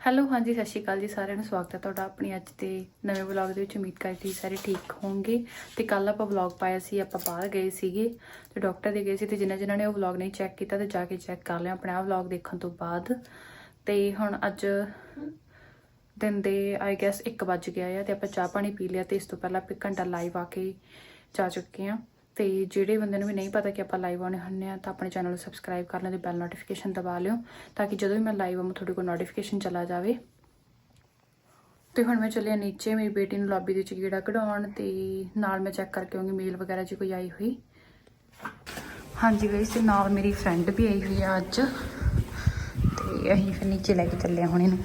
Hello, ਹਾਂਜੀ, ਸਤਿ ਸ਼੍ਰੀ ਅਕਾਲ ਜੀ ਸਾਰਿਆਂ ਨੂੰ। ਸਵਾਗਤ ਹੈ ਤੁਹਾਡਾ ਆਪਣੀ ਅੱਜ ਦੇ ਨਵੇਂ ਵਲੌਗ ਦੇ ਵਿੱਚ। ਉਮੀਦ ਕਰਦੀ ਸਾਰੇ ਠੀਕ ਹੋਵੋਗੇ ਤੇ ਕੱਲ ਆਪਾਂ ਵਲੌਗ ਪਾਇਆ ਸੀ, ਆਪਾਂ ਬਾਹਰ ਗਏ ਸੀਗੇ ਤੇ ਡਾਕਟਰ ਦੇ ਗਏ ਸੀ ਤੇ ਜਿਨ੍ਹਾਂ ਜਿਨ੍ਹਾਂ ਨੇ ਉਹ ਵਲੌਗ ਨਹੀਂ ਚੈੱਕ ਕੀਤਾ ਤੇ ਜਾ ਕੇ ਚੈੱਕ ਕਰ ਲਿਆ ਆਪਣਾ ਵਲੌਗ ਦੇਖਣ ਤੋਂ ਬਾਅਦ। ਤੇ ਹੁਣ ਅੱਜ ਦਿਨ ਦੇ ਆਈ ਗੈਸ 1 ਵੱਜ ਗਿਆ ਆ ਤੇ ਆਪਾਂ ਚਾਹ ਪਾਣੀ ਪੀ ਲਿਆ ਤੇ ਇਸ ਤੋਂ ਪਹਿਲਾਂ ਆਪਾਂ ਘੰਟਾ ਲਾਈਵ ਆ ਕੇ ਜਾ ਚੁੱਕੇ ਆ ਤੇ ਜਿਹੜੇ ਬੰਦੇ ਨੂੰ ਵੀ ਨਹੀਂ ਪਤਾ ਕਿ ਆਪਾਂ ਲਾਈਵ ਆਉਣੇ ਹੁੰਨੇ ਆ, ਤਾਂ ਆਪਣੇ ਚੈਨਲ ਨੂੰ ਸਬਸਕ੍ਰਾਈਬ ਕਰ ਲਿਓ ਤੇ ਬੈਲ ਨੋਟੀਫਿਕੇਸ਼ਨ ਦਬਾ ਲਿਓ, ਤਾਂ ਕਿ ਜਦੋਂ ਵੀ ਮੈਂ ਲਾਈਵ ਆਵਾਂ, ਤੁਹਾਡੇ ਕੋਲ ਨੋਟੀਫਿਕੇਸ਼ਨ ਚਲਾ ਜਾਵੇ। ਤੇ ਹੁਣ ਮੈਂ ਚੱਲਿਆ ਨੀਚੇ, ਮੇਰੀ ਬੇਟੀ ਨੂੰ ਲੌਬੀ ਦੇ ਵਿੱਚ ਕੀੜਾ ਕਢਾਉਣ ਤੇ ਨਾਲ ਮੈਂ ਚੈੱਕ ਕਰਕੇ ਆਉਂਗੀ ਮੇਲ ਵਗੈਰਾ ਜੇ ਕੋਈ ਆਈ ਹੋਈ। ਹਾਂਜੀ ਗਈ ਤੇ ਨਾਲ ਮੇਰੀ ਫਰੈਂਡ ਵੀ ਆਈ ਹੋਈ ਆ ਅੱਜ। ਤੇ ਅਸੀਂ ਫਿਰ ਨੀਚੇ ਲੈ ਕੇ ਚੱਲੇ ਆ ਹੁਣ ਇਹਨੂੰ।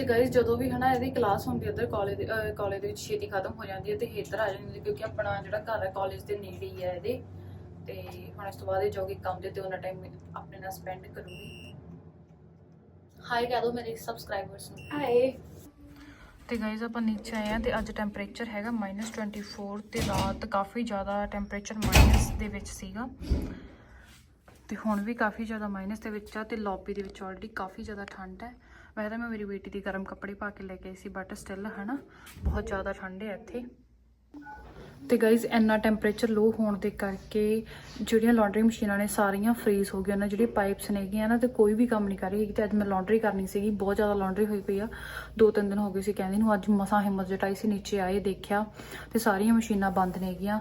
ਤੇ ਗਾਇਸ ਜਦੋਂ ਵੀ ਹਨਾ ਇਹਦੀ ਕਲਾਸ ਹੁੰਦੀ ਹੈ ਉਧਰ ਕਾਲਜ ਦੇ ਕਾਲਜ ਦੇ ਵਿੱਚ ਛੇਤੀ ਖਤਮ ਹੋ ਜਾਂਦੀ ਹੈ ਤੇ ਇੱਧਰ ਆ ਜਾਂਦੀ ਹੈ ਕਿਉਂਕਿ ਆਪਣਾ ਜਿਹੜਾ ਘਰ ਹੈ ਕਾਲਜ ਦੇ ਨੇੜੇ ਹੀ ਹੈ ਇਹਦੇ। ਤੇ ਹੁਣ ਇਸ ਤੋਂ ਬਾਅਦ ਇਹ ਜਾਊਗੀ ਕੰਮ ਤੇ ਤੇ ਉਹਨਾਂ ਟਾਈਮ ਆਪਣੇ ਨਾਲ ਸਪੈਂਡ ਕਰੂਗੀ। ਹਾਈ ਕਹਿ ਦੋ ਮੇਰੇ ਸਬਸਕ੍ਰਾਈਬਰਸ ਨੂੰ। ਹਾਈ ਤੇ ਗਾਇਸ ਆਪਾਂ ਨੀਚੇ ਆਏ ਆ ਤੇ ਅੱਜ ਟੈਂਪਰੇਚਰ ਹੈਗਾ -24 ਤੇ ਰਾਤ ਕਾਫੀ ਜ਼ਿਆਦਾ ਟੈਂਪਰੇਚਰ ਮਾਈਨਸ ਦੇ ਵਿੱਚ ਸੀਗਾ। ਤੇ ਹੁਣ ਵੀ ਕਾਫੀ ਜ਼ਿਆਦਾ ਮਾਈਨਸ ਦੇ ਵਿੱਚ ਆ ਤੇ ਲੌਬੀ ਦੇ ਵਿੱਚ ਆਲਰੇਡੀ ਕਾਫੀ ਜ਼ਿਆਦਾ ਠੰਡ ਹੈ। ਵੈਸੇ ਤਾਂ ਮੈਂ ਮੇਰੀ ਬੇਟੀ ਦੀ ਗਰਮ ਕੱਪੜੇ ਪਾ ਕੇ ਲੈ ਕੇ ਆਈ ਸੀ ਬਟ ਸਟਿਲ ਹਨਾ, ਬਹੁਤ ਜ਼ਿਆਦਾ ਠੰਡ ਹੈ ਇੱਥੇ। ਤੇ ਗਾਇਜ਼ ਇੰਨਾ ਟੈਂਪਰੇਚਰ ਲੋ ਹੋਣ ਦੇ ਕਰਕੇ ਜਿਹੜੀਆਂ ਲਾਂਡਰੀ ਮਸ਼ੀਨਾਂ ਨੇ ਸਾਰੀਆਂ ਫ੍ਰੀਜ਼ ਹੋ ਗਈਆਂ ਨੇ ਜਿਹੜੀ ਪਾਈਪਸ ਨੇਗੀਆਂ ਨਾ, ਤੇ ਕੋਈ ਵੀ ਕੰਮ ਨਹੀਂ ਕਰ ਰਹੀ ਤੇ ਅੱਜ ਮੈਂ ਲਾਂਡਰੀ ਕਰਨੀ ਸੀਗੀ, ਬਹੁਤ ਜ਼ਿਆਦਾ ਲਾਂਡਰੀ ਹੋਈ ਪਈ ਆ। ਦੋ ਤਿੰਨ ਦਿਨ ਹੋ ਗਏ ਸੀ, ਕਹਿੰਦੀ ਨੂੰ ਅੱਜ ਮਸਾਂ ਹਿੰਮਤ ਜਟਾਈ ਸੀ, ਨੀਚੇ ਆਏ ਦੇਖਿਆ, ਤੇ ਸਾਰੀਆਂ ਮਸ਼ੀਨਾਂ ਬੰਦ ਨੇਗੀਆਂ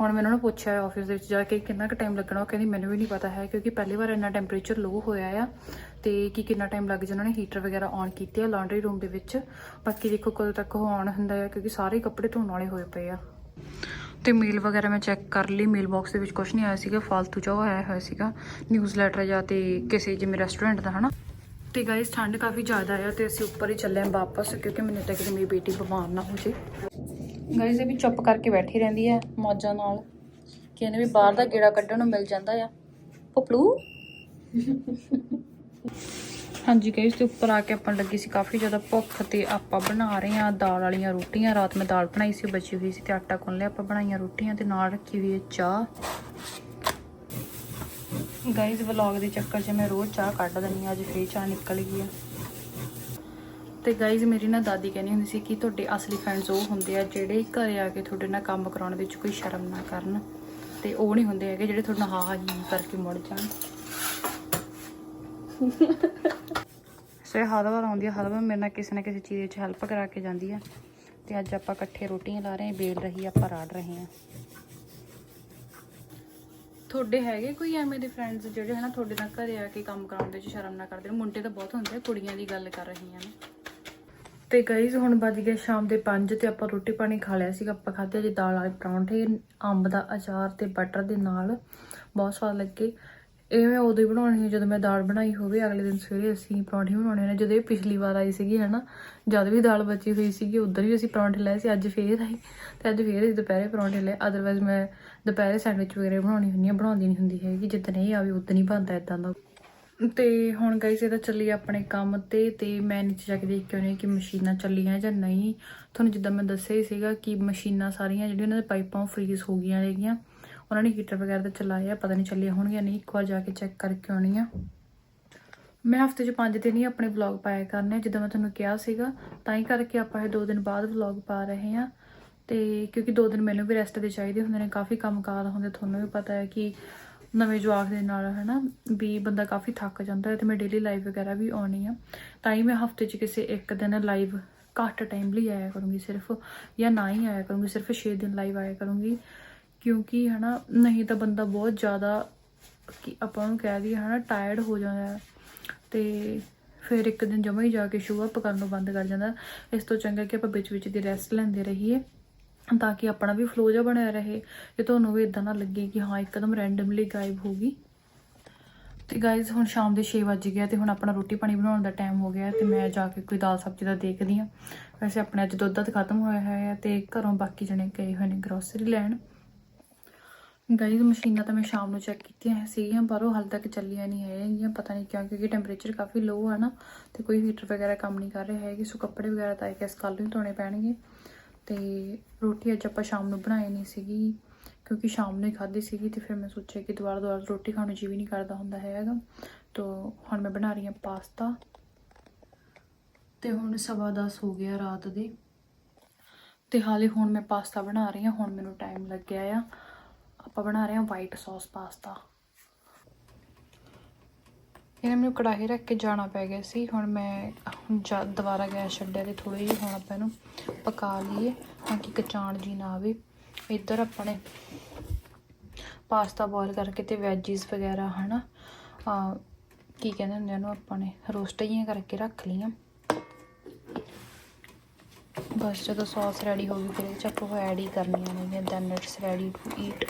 ਹੁਣ ਮੈਂ ਉਹਨਾਂ ਨੂੰ ਪੁੱਛਿਆ ਆਫਿਸ ਦੇ ਵਿੱਚ ਜਾ ਕੇ ਕਿੰਨਾ ਕੁ ਟਾਈਮ ਲੱਗਣਾ, ਉਹ ਕਹਿੰਦੀ ਮੈਨੂੰ ਵੀ ਨਹੀਂ ਪਤਾ ਹੈ ਕਿਉਂਕਿ ਪਹਿਲੀ ਵਾਰ ਇੰਨਾ ਟੈਂਪਰੇਚਰ ਲੋ ਹੋਇਆ ਆ ਤੇ ਕੀ ਕਿੰਨਾ ਟਾਈਮ ਲੱਗ ਜਾਣਾ ਨੇ ਹੀਟਰ ਵਗੈਰਾ ਔਨ ਕੀਤੇ ਆ ਲਾਂਡਰੀ ਰੂਮ ਦੇ ਵਿੱਚ। ਬਾਕੀ ਦੇਖੋ ਕਦੋਂ ਤੱਕ ਉਹ ਔਨ ਹੁੰਦਾ ਆ ਕਿਉਂਕਿ ਸਾਰੇ ਕੱਪੜੇ ਧੋਣ ਵਾਲੇ ਹੋਏ ਪਏ ਆ। ਤੇ ਮੇਲ ਵਗੈਰਾ ਮੈਂ ਚੈੱਕ ਕਰ ਲਈ ਮੇਲ ਬਾਕਸ ਦੇ ਵਿੱਚ ਕੁਝ ਨਹੀਂ ਆਇਆ ਸੀਗਾ ਫालतू ਜਿਹਾ ਆਇਆ ਹੋਇਆ ਸੀਗਾ ਨਿਊਜ਼ਲੈਟਰ ਜਾਂ ਤੇ ਕਿਸੇ ਜਿਵੇਂ ਰੈਸਟੋਰੈਂਟ ਦਾ, ਹਨਾ। ਤੇ ਗਾਇਸ ਠੰਡ ਕਾਫੀ ਜ਼ਿਆਦਾ ਆ ਤੇ ਅਸੀਂ ਉੱਪਰ ਹੀ ਚੱਲੇ ਆਂ ਵਾਪਸ ਕਿਉਂਕਿ ਮੈਨੂੰ ਤਾਂ ਕਿ ਮੇਰੀ ਬੇਟੀ ਬਿਮਾਰ ਨਾ ਹੋ ਜੇ। ਗਾਇਸ ਇਹ ਵੀ ਚੁੱਪ ਕਰਕੇ ਬੈਠੀ ਰਹਿੰਦੀ ਆ, ਮੌਜਾਂ ਨਾਲ। ਕਿ ਵੀ ਬਾਹਰ ਦਾ ਗੇੜਾ ਕੱਢਣ ਨੂੰ ਮਿਲ ਜਾਂਦਾ ਆ। ਪਪਲੂ ਹਾਂਜੀ ਗਾਇਸ ਤੇ ਉੱਪਰ ਆ ਕੇ ਆਪਾਂ ਲੱਗੀ ਸੀ ਕਾਫੀ ਜ਼ਿਆਦਾ ਭੁੱਖ ਤੇ ਆਪਾਂ ਬਣਾ ਰਹੇ ਆ ਦਾਲ ਵਾਲੀਆਂ ਰੋਟੀਆਂ। ਰਾਤ ਮੈਂ ਦਾਲ ਬਣਾਈ ਸੀ ਬਚੀ ਹੋਈ ਸੀ ਤੇ ਆਟਾ ਗੁੰਨ ਲਿਆ, ਆਪਾਂ ਬਣਾਈਆਂ ਰੋਟੀਆਂ ਤੇ ਨਾਲ ਰੱਖੀ ਹੋਈ ਹੈ ਚਾਹ। ਗਾਇਸ ਵਲੌਗ ਦੇ ਚੱਕਰ 'ਚ ਮੈਂ ਰੋਜ਼ ਚਾਹ ਕੱਢ ਦਿੰਦੀ ਆ ਅੱਜ ਫੇਰ ਚਾਹ ਨਿਕਲ ਗਈ ਆ। ਤੇ ਗਾਇਜ਼ ਮੇਰੀ ਨਾ ਦਾਦੀ ਕਹਿੰਦੀ ਹੁੰਦੀ ਸੀ ਕਿ ਤੁਹਾਡੇ ਅਸਲੀ ਫਰੈਂਡਸ ਉਹ ਹੁੰਦੇ ਆ ਜਿਹੜੇ ਘਰੇ ਆ ਕੇ ਤੁਹਾਡੇ ਨਾਲ ਕੰਮ ਕਰਾਉਣ ਵਿੱਚ ਕੋਈ ਸ਼ਰਮ ਨਾ ਕਰਨ। ਤੇ ਉਹ ਨਹੀਂ ਹੁੰਦੇ ਹੈਗੇ ਜਿਹੜੇ ਤੁਹਾਡੇ ਹਾਂ ਹਾਂ ਹੀ ਕਰਕੇ ਮੁੜ ਜਾਣ। ਸੇ ਹਰ ਵਾਰ ਆਉਂਦੀ ਆ ਹਰ ਵਾਰ ਮੇਰੇ ਨਾਲ ਕਿਸੇ ਨਾ ਕਿਸੇ ਚੀਜ਼ ਵਿੱਚ ਹੈਲਪ ਕਰਾ ਕੇ ਜਾਂਦੀ ਆ। ਤੇ ਅੱਜ ਆਪਾਂ ਇਕੱਠੇ ਰੋਟੀਆਂ ਲਾ ਰਹੇ ਹਾਂ ਬੇਲ ਰਹੀ ਆਪਾਂ ਰਾੜ ਰਹੇ ਹਾਂ। ਤੁਹਾਡੇ ਹੈਗੇ ਕੋਈ ਐਵੇਂ ਦੇ ਫਰੈਂਡਸ ਜਿਹੜੇ ਹਨਾ ਤੁਹਾਡੇ ਨਾਲ ਘਰੇ ਆ ਕੇ ਕੰਮ ਕਰਾਉਂਦੇ ਚ ਸ਼ਰਮ ਨਾ ਕਰਦੇ? ਮੁੰਡੇ ਤਾਂ ਬਹੁਤ ਹੁੰਦੇ ਆ, ਕੁੜੀਆਂ ਦੀ ਗੱਲ ਕਰ ਰਹੀ ਹਾਂ ਮੈਂ ਤੇ ਗਾਈਜ਼ ਹੁਣ ਵੱਜ ਗਿਆ ਸ਼ਾਮ ਦੇ 5 ਤੇ ਆਪਾਂ ਰੋਟੀ ਪਾਣੀ ਖਾ ਲਿਆ ਸੀਗਾ, ਆਪਾਂ ਖਾਧੇ ਜੀ ਦਾਲ ਵਾਲੇ ਪਰੌਂਠੇ, ਅੰਬ ਦਾ ਅਚਾਰ ਤੇ ਬਟਰ ਦੇ ਨਾਲ, ਬਹੁਤ ਸਵਾਦ ਲੱਗੇ। ਇਹ ਮੈਂ ਉਦੋਂ ਹੀ ਬਣਾਉਣੀ ਸੀ, ਜਦੋਂ ਮੈਂ ਦਾਲ ਬਣਾਈ ਹੋਵੇ, ਅਗਲੇ ਦਿਨ ਸਵੇਰੇ ਅਸੀਂ ਪਰੌਂਠੇ ਬਣਾਉਣੇ ਨੇ, ਜਦੋਂ ਇਹ ਪਿਛਲੀ ਵਾਰ ਆਈ ਸੀਗੀ, ਹਨਾ, ਜਦ ਵੀ ਦਾਲ ਬਚੀ ਹੋਈ ਸੀਗੀ, ਉਧਰ ਵੀ ਅਸੀਂ ਪਰੌਂਠੇ ਲਏ ਸੀ, ਅੱਜ ਫੇਰ ਆਈ, ਤੇ ਅੱਜ ਫੇਰ ਅਸੀਂ ਦੁਪਹਿਰੇ ਪਰੌਂਠੇ ਲਏ ਅਦਰਵਾਈਜ਼ ਮੈਂ ਦੁਪਹਿਰੇ ਸੈਂਡਵਿਚ ਵਗੈਰਾ ਬਣਾਉਣੀ ਹੁੰਦੀ ਆ, ਬਣਾਉਂਦੀ ਨਹੀਂ ਹੁੰਦੀ ਹੈਗੀ, ਜਿੱਦਣ ਇਹ ਆਵੇ ਉਦੋਂ ਹੀ ਬਣਦਾ ਇਦਾਂ ਦਾ। ਤੇ ਹੁਣ ਗਾਈਸ ਇਹਦਾ ਚੱਲੀ ਆਪਣੇ ਕੰਮ ਤੇ ਤੇ ਮੈਂ ਨੀਚੇ ਜਾ ਕੇ ਦੇਖ ਕੇ ਆਉਣੀ ਕਿ ਮਸ਼ੀਨਾਂ ਚੱਲੀਆਂ ਜਾਂ ਨਹੀਂ। ਤੁਹਾਨੂੰ ਜਿੱਦਾਂ ਮੈਂ ਦੱਸਿਆ ਹੀ ਸੀਗਾ ਕਿ ਮਸ਼ੀਨਾਂ ਸਾਰੀਆਂ ਜਿਹੜੀਆਂ ਉਹਨਾਂ ਦੇ ਪਾਈਪਾਂ ਫ੍ਰੀਜ਼ ਹੋ ਗਈਆਂ ਹੈਗੀਆਂ ਉਹਨਾਂ ਨੇ ਹੀਟਰ ਵਗੈਰਾ ਤਾਂ ਚਲਾਇਆ, ਪਤਾ ਨਹੀਂ ਚੱਲੀਆਂ ਹੋਣਗੀਆਂ ਨਹੀਂ। ਇੱਕ ਵਾਰ ਜਾ ਕੇ ਚੈੱਕ ਕਰਕੇ ਆਉਣੀ ਆ ਮੈਂ ਹਫ਼ਤੇ 'ਚ ਪੰਜ ਦਿਨ ਹੀ ਆਪਣੇ ਵਲੌਗ ਪਾਇਆ ਕਰਨੇ ਜਿੱਦਾਂ ਮੈਂ ਤੁਹਾਨੂੰ ਕਿਹਾ ਸੀਗਾ, ਤਾਂ ਹੀ ਕਰਕੇ ਆਪਾਂ ਇਹ ਦੋ ਦਿਨ ਬਾਅਦ ਵਲੌਗ ਪਾ ਰਹੇ ਹਾਂ। ਤੇ ਕਿਉਂਕਿ ਦੋ ਦਿਨ ਮੈਨੂੰ ਵੀ ਰੈਸਟ ਦੇ ਚਾਹੀਦੇ ਹੁੰਦੇ ਨੇ, ਕਾਫੀ ਕੰਮ ਕਾਰ ਹੁੰਦੇ ਤੁਹਾਨੂੰ ਵੀ ਪਤਾ ਹੈ ਕਿ ਨਵੇਂ ਜਵਾਕ ਦੇ ਨਾਲ, ਹਨਾ, ਵੀ ਬੰਦਾ ਕਾਫੀ ਥੱਕ ਜਾਂਦਾ ਹੈ ਤੇ ਮੈਂ ਡੇਲੀ ਲਾਈਵ ਵਗੈਰਾ ਵੀ ਆਉਣੀ ਆ। ਤਾਂ ਹੀ ਮੈਂ ਹਫ਼ਤੇ 'ਚ ਕਿਸੇ ਇੱਕ ਦਿਨ ਲਾਈਵ ਘੱਟ ਟਾਈਮ ਲਈ ਆਇਆ ਕਰੂੰਗੀ ਸਿਰਫ, ਜਾਂ ਨਾ ਹੀ ਆਇਆ ਕਰੂੰਗੀ, ਸਿਰਫ 6 ਦਿਨ ਲਾਈਵ ਆਇਆ ਕਰੂੰਗੀ। ਕਿਉਂਕਿ, ਹਨਾ, ਨਹੀਂ ਤਾਂ ਬੰਦਾ ਬਹੁਤ ਜ਼ਿਆਦਾ, ਕਿ ਆਪਾਂ ਨੂੰ ਕਹਿ ਦਈਏ, ਹਨਾ ਟਾਇਰਡ ਹੋ ਜਾਂਦਾ ਹੈ। ਤੇ ਫਿਰ ਇੱਕ ਦਿਨ ਜਮਾ ਹੀ ਜਾ ਕੇ ਸ਼ੋ ਅਪ ਕਰਨੋਂ ਬੰਦ ਕਰ ਜਾਂਦਾ। ਇਸ ਤੋਂ ਚੰਗਾ ਕਿ ਆਪਾਂ ਵਿੱਚ ਵਿੱਚ ਦੀ ਰੈਸਟ ਲੈਂਦੇ ਰਹੀਏ। ਤਾਂ ਕਿ ਆਪਣਾ ਵੀ ਫਲੋ ਜਿਹਾ ਬਣਿਆ ਰਹੇ ਤੇ ਤੁਹਾਨੂੰ ਵੀ ਇਦਾਂ ਨਾ ਲੱਗੇ ਕਿ ਹਾਂ, ਇੱਕਦਮ ਰੈਂਡਮਲੀ ਗਾਇਬ ਹੋ ਗਈ। ਤੇ ਗਾਇਜ਼ ਹੁਣ ਸ਼ਾਮ ਦੇ 6 ਵਜ ਗਿਆ ਤੇ ਹੁਣ ਆਪਣਾ ਰੋਟੀ ਪਾਣੀ ਬਣਾਉਣ ਦਾ ਟਾਈਮ ਹੋ ਗਿਆ ਤੇ ਮੈਂ ਜਾ ਕੇ ਕੋਈ ਦਾਲ ਸਬਜ਼ੀ ਦਾ ਦੇਖਦੀ ਆ ਵੈਸੇ ਆਪਣੇ ਅੱਜ ਦੁੱਧ ਤਾਂ ਖਤਮ ਹੋਇਆ ਹੈ ਤੇ ਘਰੋਂ ਬਾਕੀ ਜਣੇ ਗਏ ਹੋਏ ਨੇ ਗਰੋਸਰੀ ਲੈਣ। ਗਾਈਜ਼ ਮਸ਼ੀਨਾਂ ਤਾਂ ਮੈਂ ਸ਼ਾਮ ਨੂੰ ਚੈੱਕ ਕੀਤੀਆਂ ਸੀਗੀਆਂ, ਪਰ ਉਹ ਹਾਲੇ ਤੱਕ ਚੱਲੀਆਂ ਨਹੀਂ ਹੈਗੀਆਂ। ਪਤਾ ਨਹੀਂ ਕਿਉਂ, ਕਿਉਂਕਿ ਟੈਂਪਰੇਚਰ ਕਾਫੀ ਲੋ ਆ ਨਾ ਤੇ ਕੋਈ ਹੀਟਰ ਵਗੈਰਾ ਕੰਮ ਨਹੀਂ ਕਰ ਰਿਹਾ ਹੈਗੇ, ਸੋ ਕੱਪੜੇ ਵਗੈਰਾ ਤਾਂ ਆਈ ਗੈਸ ਕੱਲ ਨੂੰ ਹੀ ਧੋਣੇ ਪੈਣਗੇ। ਤੇ ਰੋਟੀ ਅੱਜ ਆਪਾਂ ਸ਼ਾਮ ਨੂੰ ਬਣਾਈ ਨਹੀਂ ਸੀਗੀ, ਕਿਉਂਕਿ ਸ਼ਾਮ ਨੂੰ ਹੀ ਖਾਧੀ ਸੀਗੀ ਤੇ ਫਿਰ ਮੈਂ ਸੋਚਿਆ ਕਿ ਦੁਬਾਰਾ ਦੁਬਾਰਾ ਰੋਟੀ ਖਾਣ ਨੂੰ ਜੀ ਵੀ ਨਹੀਂ ਕਰਦਾ ਹੁੰਦਾ ਹੈਗਾ ਤੋ ਹੁਣ ਮੈਂ ਬਣਾ ਰਹੀ ਹਾਂ ਪਾਸਤਾ। ਤੇ ਹੁਣ ਸਵਾ ਦਸ ਹੋ ਗਿਆ ਰਾਤ ਦੇ। ਤੇ ਹਾਲੇ ਹੁਣ ਮੈਂ ਪਾਸਤਾ ਬਣਾ ਰਹੀ ਹਾਂ, ਹੁਣ ਮੈਨੂੰ ਟਾਈਮ ਲੱਗਿਆ ਆ। ਆਪਾਂ ਬਣਾ ਰਹੇ ਹਾਂ ਵਾਈਟ ਸੌਸ ਪਾਸਤਾ। ਇਹਨੇ ਮੈਨੂੰ ਕੜਾਹੀ ਰੱਖ ਕੇ ਜਾਣਾ ਪੈ ਗਿਆ ਸੀ। ਹੁਣ ਮੈਂ ਹੁਣ ਦੁਬਾਰਾ ਗੈਸ ਛੱਡਿਆ ਤੇ ਥੋੜੀ ਜਿਹੀ ਹੁਣ ਆਪਾਂ ਇਹਨੂੰ ਪਕਾ ਲਈਏ ਤਾਂ ਕਿ ਕਚਾਣ ਜੀ ਨਾ ਆਵੇ। ਇੱਧਰ ਆਪਣੇ ਪਾਸਤਾ ਬੋਇਲ ਕਰਕੇ ਤੇ ਵੈਜੀਸ ਵਗੈਰਾ, ਹਨਾ? ਆ, ਕੀ ਕਹਿੰਦੇ ਹੁੰਦੇ ਆ ਉਹਨੂੰ ਆਪਾਂ ਨੇ ਰੋਸਟ ਜਿਹੀਆਂ ਕਰਕੇ ਰੱਖ ਲਈਆਂ। ਬਸ ਜਦੋਂ ਸੌਸ ਰੈਡੀ ਹੋ ਗਈ, ਫਿਰ ਇਹ 'ਚ ਆਪਾਂ ਐਡ ਹੀ ਕਰਨੀਆਂ ਨੇ then it's ready to eat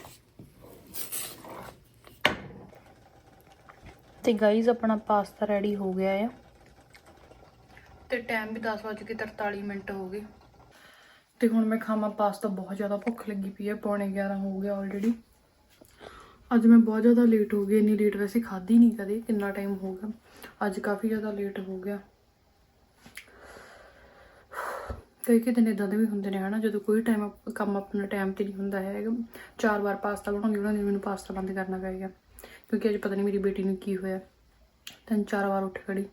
ਤੇ ਗਾਈਜ਼ ਆਪਣਾ ਪਾਸਤਾ ਰੈਡੀ ਹੋ ਗਿਆ ਆ। ਤੇ ਟਾਈਮ ਵੀ 10:43 ਮਿੰਟ ਹੋ ਗਏ। ਤੇ ਹੁਣ ਮੈਂ ਖਾਵਾਂ ਪਾਸਤਾ ਬਹੁਤ ਜ਼ਿਆਦਾ ਭੁੱਖ ਲੱਗੀ ਪਈ ਹੈ ਪੌਣੇ 11 ਹੋ ਗਿਆ ਆਲਰੇਡੀ ਅੱਜ ਮੈਂ ਬਹੁਤ ਜ਼ਿਆਦਾ ਲੇਟ ਹੋ ਗਈ ਇੰਨੀ ਲੇਟ ਵੈਸੇ ਖਾਧੀ ਨਹੀਂ ਕਦੇ ਕਿੰਨਾ ਟਾਈਮ ਹੋ ਗਿਆ। ਅੱਜ ਕਾਫੀ ਜ਼ਿਆਦਾ ਲੇਟ ਹੋ ਗਿਆ। ਕਈ ਕਈ ਦਿਨ ਇਦਾਂ ਦੇ ਵੀ ਹੁੰਦੇ ਨੇ ਹਨਾ ਜਦੋਂ ਕੋਈ ਟਾਈਮ ਕੰਮ ਆਪਣਾ ਟਾਈਮ ਤੇ ਨਹੀਂ ਹੁੰਦਾ ਹੈਗਾ। ਚਾਰ ਵਾਰ ਪਾਸਤਾ ਬਣਾਉਂਦੀ ਬਣਾਉਂਦੀ ਮੈਨੂੰ ਪਾਸਤਾ ਬੰਦ ਕਰਨਾ ਪੈ ਗਿਆ। ਕਿਉਂਕਿ ਅੱਜ ਪਤਾ ਨਹੀਂ ਮੇਰੀ ਬੇਟੀ ਨੂੰ ਕੀ ਹੋਇਆ। ਤਿੰਨ ਚਾਰ ਵਾਰ ਉੱਠ ਖੜੀ।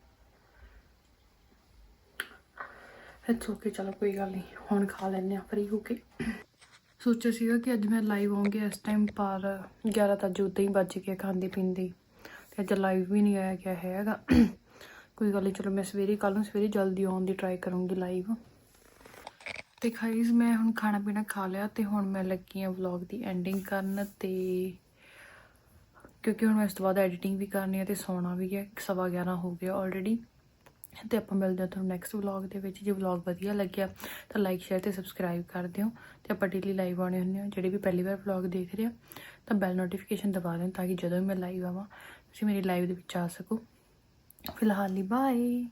ਇਟਸ ਓਕੇ ਚਲੋ ਕੋਈ ਗੱਲ ਨਹੀਂ, ਹੁਣ ਖਾ ਲੈਣੇ ਆ ਫਰੀ ਹੋ ਕੇ। ਸੋਚਿਆ ਸੀਗਾ ਕਿ ਅੱਜ ਮੈਂ ਲਾਈਵ ਆਉਂਗੀ ਇਸ ਟਾਈਮ ਪਰ 11 ਤਾਂ ਜੋ ਉਦਾਂ ਹੀ ਵੱਜ ਗਿਆ ਖਾਂਦੇ ਪੀਂਦੇ ਤੇ ਅੱਜ ਲਾਈਵ ਵੀ ਨਹੀਂ ਆਇਆ ਗਿਆ ਹੈਗਾ। ਕੋਈ ਗੱਲ ਨਹੀਂ, ਚਲੋ ਮੈਂ ਸਵੇਰੇ ਕੱਲ ਨੂੰ ਸਵੇਰੇ ਜਲਦੀ ਆਉਣ ਦੀ ਟਰਾਈ ਕਰੂੰਗੀ ਲਾਈਵ ਤੇ ਖਾਈਜ਼ ਮੈਂ ਹੁਣ ਖਾਣਾ ਪੀਣਾ ਖਾ ਲਿਆ ਤੇ ਹੁਣ ਮੈਂ ਲੱਗੀ ਆ ਵਲੌਗ ਦੀ ਐਂਡਿੰਗ ਕਰਨ ਤੇ ਕਿਉਂਕਿ ਹੁਣ ਮੈਂ ਇਸ ਤੋਂ ਬਾਅਦ ਐਡੀਟਿੰਗ ਵੀ ਕਰਨੀ ਹੈ ਤੇ ਸੌਣਾ ਵੀ ਹੈ ਸਵਾ 11 ਹੋ ਗਿਆ ਆਲਰੇਡੀ ਤੇ ਆਪਾਂ ਮਿਲਦੇ ਹਾਂ ਤੁਹਾਨੂੰ ਨੈਕਸਟ ਵਲੌਗ ਦੇ ਵਿੱਚ। ਜੇ ਵਲੌਗ ਵਧੀਆ ਲੱਗਿਆ, ਤਾਂ ਲਾਈਕ ਸ਼ੇਅਰ ਤੇ ਸਬਸਕ੍ਰਾਈਬ ਕਰ ਦਿਓ। ਤੇ ਆਪਾਂ ਡੇਲੀ ਲਾਈਵ ਆਉਣੇ ਹੁੰਦੇ ਹਾਂ, ਜਿਹੜੇ ਵੀ ਪਹਿਲੀ ਵਾਰ ਵਲੌਗ ਦੇਖ ਰਹੇ ਆ ਤਾਂ ਬੈਲ ਨੋਟੀਫਿਕੇਸ਼ਨ ਦਬਾ ਦਿਓ ਤਾਂ ਕਿ ਜਦੋਂ ਵੀ ਮੈਂ ਲਾਈਵ ਆਵਾਂ, ਤੁਸੀਂ ਮੇਰੀ ਲਾਈਵ ਦੇ ਵਿੱਚ ਆ ਸਕੋ। ਫਿਲਹਾਲ ਲਈ ਬਾਏ